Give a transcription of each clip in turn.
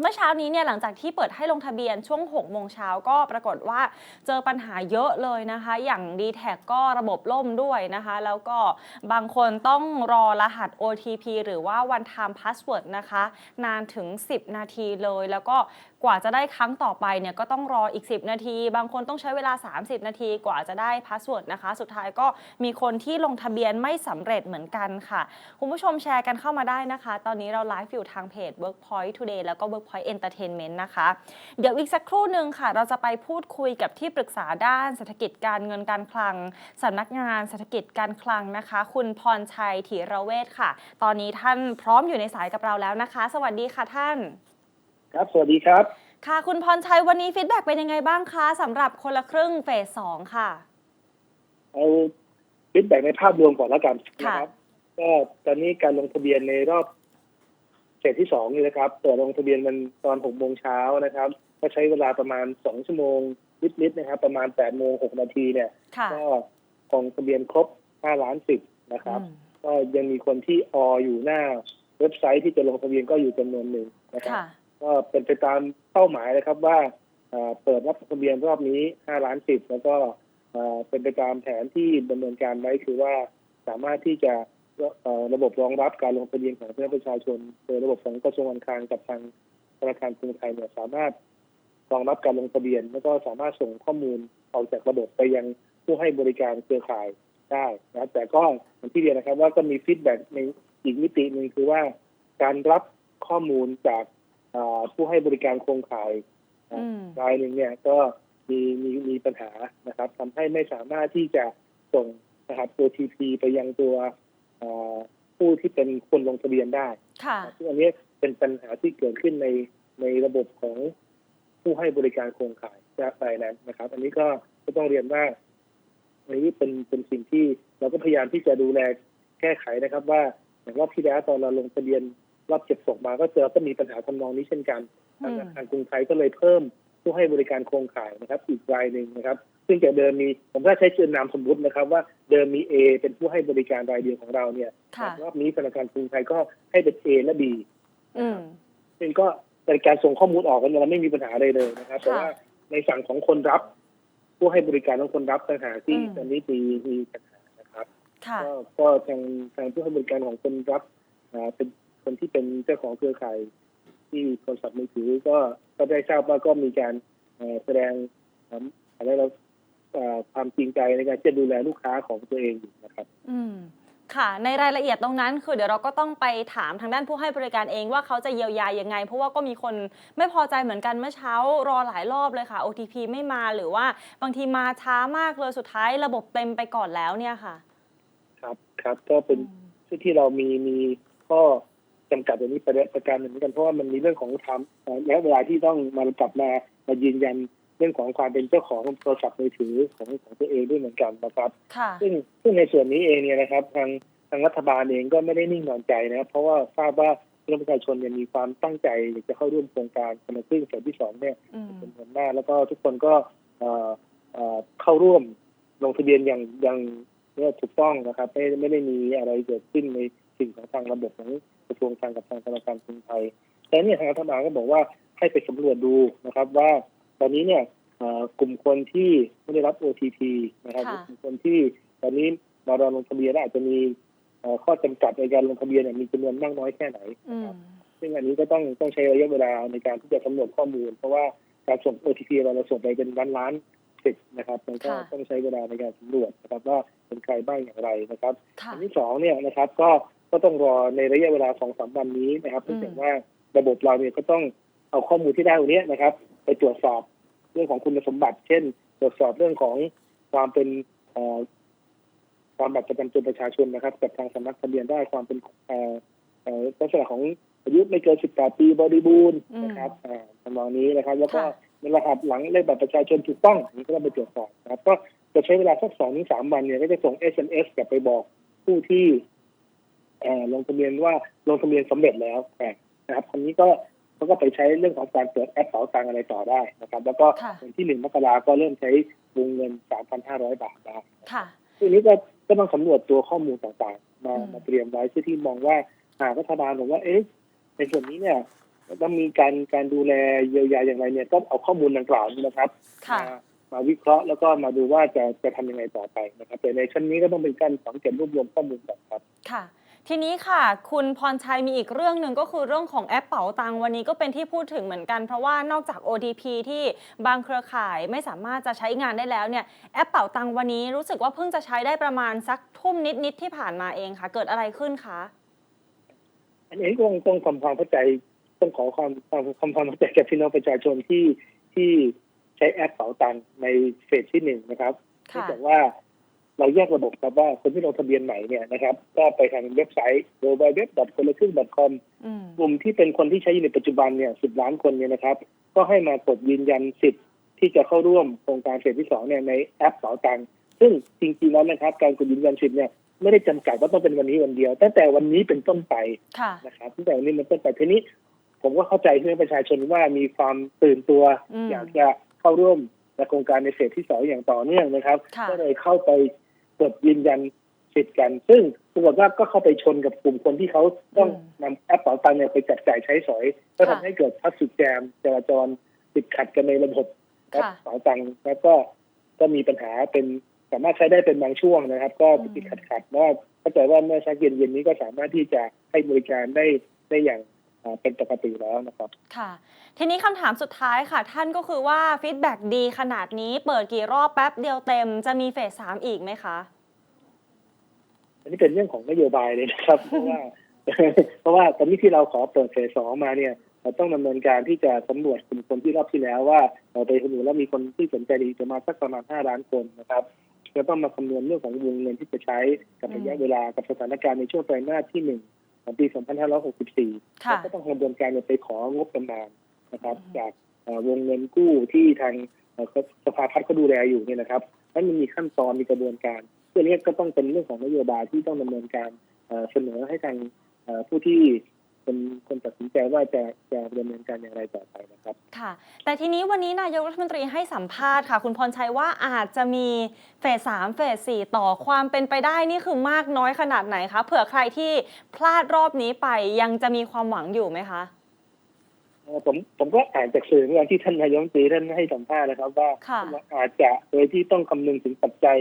เมื่อเช้านี้เนี่ยหลังจากที่เปิดให้ลงทะเบียนช่วง 6 โมงเช้าก็ปรากฏว่าเจอปัญหาเยอะเลยนะคะ อย่าง d t แทก็ระบบล่มด้วยนะคะ แล้วก็บางคนต้องรอรหัส OTP หรือว่า one time password นะคะ นานถึง 10 นาทีเลย แล้วก็กว่าจะได้ครั้งต่อไปเนี่ยก็ต้องรออีก 10 นาที บางคนต้องใช้เวลา 30 นาทีกว่าจะได้พาสเวิร์ดนะคะ สุดท้ายก็มีคนที่ลงทะเบียนไม่สำเร็จเหมือนกันค่ะ คุณผู้ชมแชร์กันเข้ามาได้นะคะ ตอนนี้เราไลฟ์อยู่ทางเพจ Workpoint Today แล้วก็ Workpoint Entertainment นะคะ เดี๋ยวอีกสักครู่หนึ่งค่ะ เราจะไปพูดคุยกับที่ปรึกษาด้านเศรษฐกิจการเงินการคลังสำนักงานเศรษฐกิจการคลังนะคะ คุณพรชัยถีระเวชค่ะ ตอนนี้ท่านพร้อมอยู่ในสายกับเราแล้วนะคะ สวัสดีค่ะท่าน ครับ สวัสดีครับ ค่ะ คุณพรชัยวันนี้ฟีดแบ็กเป็นยังไงบ้างคะสำหรับคนละครึ่งเฟสสองค่ะ เอาฟีดแบ็กในภาพรวมก่อนแล้วกันค่ะ นะครับ ก็ตอนนี้การลงทะเบียนในรอบ เฟสที่สองนี่นะครับเปิดลงทะเบียนมันตอนหกโมงเช้านะครับ ก็ใช้เวลาประมาณสองชั่วโมงนิดๆนะครับ ประมาณแปดโมงหกนาทีเนี่ย ค่ะก็ลงทะเบียนครบห้าล้านสิบนะครับ อืมก็ยังมีคนที่ออยู่หน้าเว็บไซต์ที่จะลงทะเบียนก็อยู่จำนวนหนึ่งนะครับ ค่ะ ก็เป็นไปตามเป้าหมายนะครับว่าเอ่อเปิดรับทะเบียนรอบนี้ 5 ล้านสิบแล้วก็เอ่อเป็นไปตามแผนที่ดำเนินการไว้คือว่าสามารถที่จะเอ่อ ระบบรองรับการลงทะเบียนของพี่น้องประชาชน โดยระบบของกระทรวงการคลังกับทางธนาคารกรุงไทยเนี่ยสามารถรองรับการลงทะเบียน แล้วก็สามารถส่งข้อมูลออกจากระบบไปยังผู้ให้บริการเครือข่ายได้นะแต่ก็อย่างที่เรียนนะครับว่าก็มีฟีดแบ็กในอีกมิติหนึ่งคือว่า การรับข้อมูลจากอ่าผู้ให้บริการโครงข่ายอืมรายหนึ่งเนี่ยก็มีมีมีปัญหานะครับทำให้ไม่สามารถที่จะส่งนะครับ OTP ไปยังตัวอ่า ผู้ที่เป็นคนลงทะเบียนได้ค่ะซึ่งอันนี้เป็นปัญหาที่เกิดขึ้นในในระบบของผู้ให้บริการโครงข่ายรายนั้นนะครับ อันนี้ก็ก็ต้องเรียนว่าอันนี้เป็นเป็นสิ่งที่เราก็พยายามที่จะดูแลแก้ไขนะครับ ว่าอย่างรอบที่แล้วตอนเราลงทะเบียนรอบเก็บศพมาก็เจอก็มีปัญหาทำนองนี้เช่นกันทางธนาคารกรุงไทยก็เลยเพิ่มผู้ให้บริการโครงข่ายนะครับ อีกรายหนึ่งนะครับ ซึ่งจากเดิมมีผมก็ใช้ชื่อนามสมมุตินะครับ ว่าเดิมมี A เป็นผู้ให้บริการรายเดียวของเราเนี่ยค่ะรอบนี้ธนาคารกรุงไทยก็ให้เป็น A และ B อืม ซึ่งก็เป็นการส่งข้อมูลออกกันเราไม่มีปัญหาอะไรเลยนะครับ แต่ค่ะว่าในฝั่งของคนรับ ผู้ให้บริการของคนรับต่างหากที่อืม ตอนนี้มีมีปัญหานะครับ ค่ะ ก็ก็ทางทางผู้ให้บริการของคนรับอ่าเป็นคนที่เป็นเจ้าของเครือข่ายที่โทรศัพท์มือถือก็ก็ได้ทราบว่าก็มีการเอ่อแสดงอ่าอะไรเราเอ่อ ความจริงใจในการที่จะดูแลลูกค้าของตัวเองอยู่นะครับอืมค่ะ ในรายละเอียดตรงนั้นคือเดี๋ยวเราก็ต้องไปถามทางด้านผู้ให้บริการเองว่าเขาจะเยียวยายังไง เพราะว่าก็มีคนไม่พอใจเหมือนกันเมื่อเช้ารอหลายรอบเลยค่ะ OTP ไม่มาหรือว่าบางทีมาช้ามากเลยสุดท้ายระบบเต็มไปก่อนแล้วเนี่ยค่ะ ครับครับก็เป็นที่เรามีมีข้อจำกัดตรงนี้ประเด็นประการหนึ่งเหมือนกันเพราะว่ามันมีเรื่องของทำเอ่อและเวลาที่ต้องมากลับมามายืนยัน เรื่องของความเป็นเจ้าของโทรศัพท์มือถือของของตัวเองด้วยเหมือนกันนะครับค่ะซึ่งซึ่งในส่วนนี้เองเนี่ยนะครับ ทางทางรัฐบาลเองก็ไม่ได้นิ่งนอนใจนะครับเพราะว่าทราบว่าพี่น้องประชาชนเนี่ยมีความตั้งใจอยากจะเข้าร่วมโครงการคนละครึ่งเฟสที่สองเนี่ยอืมเป็นจำนวนมากแล้วก็ทุกคนก็เอ่อเอ่อเข้าร่วมลงทะเบียนอย่างอย่างเนี่ยถูกต้องนะครับไม่ไม่ได้มีอะไรเกิดขึ้นในสิ่งของทางระบบของกระทรวงการกับทางธนาคารกรุงไทย แต่เนี่ยทางรัฐบาลก็บอกว่าให้ไปสำรวจดูนะครับว่า ตอนนี้เนี่ยเอ่อกลุ่มคนที่ไม่ได้รับ OTP นะครับค่ะกลุ่มคนที่ตอนนี้มารอลงทะเบียนแล้วอาจจะมีเอ่อข้อจำกัดในการลงทะเบียนเนี่ยมีจำนวนมากน้อยแค่ไหนอืมซึ่งอันนี้ก็ต้องต้องใช้ระยะเวลาในการที่จะสำรวจข้อมูล เพราะว่าการส่ง OTP เราเราส่งไปเป็นล้านล้านสิบนะครับมันก็ค่ะต้องใช้เวลาในการสำรวจนะครับว่าเป็นใครบ้างอย่างไรนะครับค่ะอันที่สองเนี่ยนะครับก็ก็ต้องรอในระยะเวลาสองสามวันนี้นะครับอืเนื่องมจากว่าระบบเราเนี่ยก็ต้องเอาข้อมูลที่ได้ตรงนี้นะครับ ไปตรวจสอบ เรื่องของคุณสมบัติ เช่น ตรวจสอบเรื่องของความเป็นเอ่อความบัตรประจำตัวประชาชนนะครับกับทางสำนักทะเบียนได้ความเป็นเอ่อเอ่อลักษณะของอายุไม่เกิน 18 ปีบริบูรณ์นะครับอ่าทำนองนี้นะครับ แล้วก็ค่ะในรหัสหลังเลขบัตรประชาชนถูกต้องอันนี้ก็ต้องไปตรวจสอบนะครับ ก็จะใช้เวลาสักสองถึงสามวันเนี่ยก็จะส่ง SMS กลับไปบอกผู้ที่เอ่อลงทะเบียนว่าลงทะเบียนสำเร็จแล้วนะครับคนนี้ก็ เขาก็ไปใช้เรื่องของการเปิดแอปเป๋าตังอะไรต่อได้นะครับ แล้วก็ค่ะวันที่หนึ่งมกราก็เริ่มใช้วงเงิน 3,500 บาทได้ค่ะทีนี้ก็ก็ต้องสำรวจตัวข้อมูลต่างๆ มาอืมมาเตรียมไว้เพื่อที่มองว่าหากรัฐบาลบอกว่าเอ๊ะในส่วนนี้เนี่ยต้องมีการการดูแลเยียวยาอย่างไรเนี่ยก็เอาข้อมูลดังกล่าวนี้นะครับค่ะมามาวิเคราะห์แล้วก็มาดูว่าจะจะทำยังไงต่อไปนะครับแต่ในชั้นนี้ก็ต้องเป็นการสังเกตรวบรวมข้อมูลก่อนครับ ค่ะ ทีนี้ค่ะ คุณพรชัยมีอีกเรื่องหนึ่งก็คือเรื่องของแอปเป๋าตังค์วันนี้ก็เป็นที่พูดถึงเหมือนกัน เพราะว่านอกจาก OTP ที่บางเครือข่ายไม่สามารถจะใช้งานได้แล้วเนี่ยแอปเป๋าตังค์วันนี้รู้สึกว่าเพิ่งจะใช้ได้ประมาณสักทุ่มนิดๆที่ผ่านมาเองค่ะ เกิดอะไรขึ้นคะอันนี้ต้องต้องทำความเข้าใจต้องขอความความความความเข้าใจกับพี่น้องประชาชนที่ที่ใช้แอปเป๋าตังค์ในเฟสที่หนึ่งนะครับเนื่องค่ะจากว่า เราแยกระบบครับว่าคนที่ลงทะเบียนใหม่เนี่ยนะครับ ก็ไปทางเว็บไซต์ www. คนละครึ่งอืมกลุ่มที่เป็นคนที่ใช้อยู่ในปัจจุบันเนี่ยสิบล้านคนเนี่ยนะครับ ก็ให้มากดยืนยันสิทธิ์ที่จะเข้าร่วมโครงการเฟสที่สองเนี่ยในแอปเป๋าตังค์ซึ่งจริงๆแล้วนะครับ การกดยืนยันสิทธิ์เนี่ยไม่ได้จำกัดว่าต้องเป็นวันนี้วันเดียว ตั้งแต่วันนี้เป็นต้นไปค่ะนะครับตั้งแต่วันนี้เป็นต้นไปทีนี้ ผมก็เข้าใจเพื่อนประชาชนว่ามีความตื่นตัวอืมอยากจะเข้าร่วมในโครงการในเฟสที่สองอย่างต่อเนื่องนะครับค่ะก็เลยเข้าไป กดยืนยันสิทธิ์กัน ซึ่งปรากฏว่าก็เข้าไปชนกับกลุ่มคนที่เขาต้องนำแอปเป๋าตังค์เนี่ยไปจับจ่ายใช้สอย ก็ทำให้เกิดพัสดุแจมจราจรติดขัดกันในระบบแอปค่ะเป๋าตังค์แล้วก็ก็มีปัญหาเป็นสามารถใช้ได้เป็นบางช่วงนะครับ ก็ติดขัดขัดๆว่าเข้าใจว่าเมื่อชักเย็นเย็นๆนี้ก็สามารถที่จะให้บริการได้ได้อย่างอ่า เป็นปกติแล้วนะครับ ค่ะ ทีนี้คำถามสุดท้ายค่ะ ท่านก็คือว่าฟีดแบ็กดีขนาดนี้เปิดกี่รอบแป๊บเดียวเต็มจะมีเฟสสามอีกไหมคะ อันนี้เป็นเรื่องของนโยบายเลยนะครับ เพราะว่า เพราะว่าตอนนี้ที่เราขอเปิดเฟสสองมาเนี่ยเราต้องดำเนินการที่จะสำรวจกลุ่มคนที่รอบที่แล้วว่าเราไปสำรวจแล้วมีคนที่สนใจดีจะมาสักประมาณห้าล้านคนนะครับจะต้องมาคำนวณเรื่องของวงเงินที่จะใช้กับอืมระยะเวลากับสถานการณ์ในช่วงไตรมาสที่หนึ่ง ของปี 2564ค่ะแล้วก็ต้องกระบวนการเนี่ยไปของบประมาณนะครับอืมจากเอ่อวงเงินกู้ที่ทางเอ่อสภาพัฒน์เขาดูแลอยู่เนี่ยนะครับนั้นมันมีขั้นตอนมีกระบวนการเรื่องนี้ก็ต้องเป็นเรื่องของนโยบายที่ต้องดำเนินการเอ่อเสนอให้ทางเอ่อผู้ที่ เป็นคนตัดสินใจว่าจะจะดำเนินการอย่างไรต่อไปนะครับค่ะ แต่ทีนี้วันนี้นายกรัฐมนตรีให้สัมภาษณ์ค่ะ คุณพรชัยว่าอาจจะมีเฟสสามเฟสสี่ต่อความเป็นไปได้นี่คือมากน้อยขนาดไหนคะเผื่อใครที่พลาดรอบนี้ไปยังจะมีความหวังอยู่ไหมคะเอ่อผมผมก็อ่านจากสื่อเมื่อวานที่ท่านนายกรัฐมนตรีท่านให้สัมภาษณ์นะครับ ว่าค่ะว่าอาจจะโดยที่ต้องคำนึงถึงปัจจัย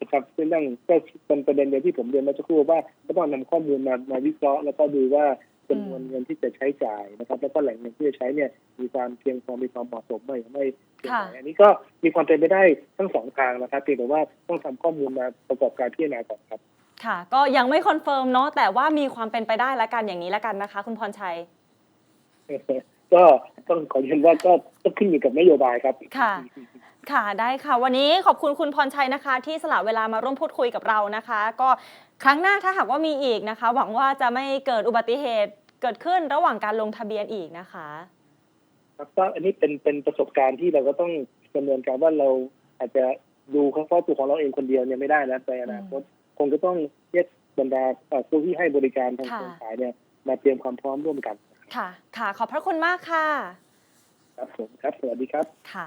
นะครับซึ่งนั่นก็เป็นประเด็นเดียวที่ผมเรียนเมื่อสักครู่ว่าก็ต้องนำข้อมูลมามาวิเคราะห์แล้วก็ดูว่า จำนวนเงินที่จะใช้จ่ายนะครับ แล้วก็แหล่งเงินที่จะใช้เนี่ยมีความเพียงพอมีความเหมาะสมไหมหรือไม่เพียงพอค่ะอันนี้ก็มีความเป็นไปได้ทั้งสองทางนะครับเพียงแต่ว่าต้องทำข้อมูลมาประกอบการพิจารณาก่อนครับ ค่ะ ก็ยังไม่คอนเฟิร์มเนาะแต่ว่ามีความเป็นไปได้ละกันอย่างนี้ละกันนะคะ คุณพรชัยก็ต้องขอยืนว่าก็ต้องขึ้นอยู่กับนโยบายครับค่ะ ค่ะได้ค่ะ วันนี้ขอบคุณคุณพรชัยนะคะ ที่สละเวลามาร่วมพูดคุยกับเรานะคะ ก็ครั้งหน้าถ้าหากว่ามีอีกนะคะ หวังว่าจะไม่เกิดอุบัติเหตุเกิดขึ้นระหว่างการลงทะเบียนอีกนะคะครับก็อันนี้เป็นเป็นประสบการณ์ที่เราก็ต้องดำเนินการว่าเราอาจจะดูเฉพาะตัวของเราเองคนเดียวเนี่ยไม่ได้นะในอนาคตคงจะต้องเรียกบรรดาเอ่อผู้ที่ให้บริการทางค่ะเครือข่ายเนี่ยมาเตรียมความพร้อมร่วมกัน ค่ะ ค่ะ ขอบพระคุณมากค่ะ ครับผมครับ สวัสดีครับ ค่ะ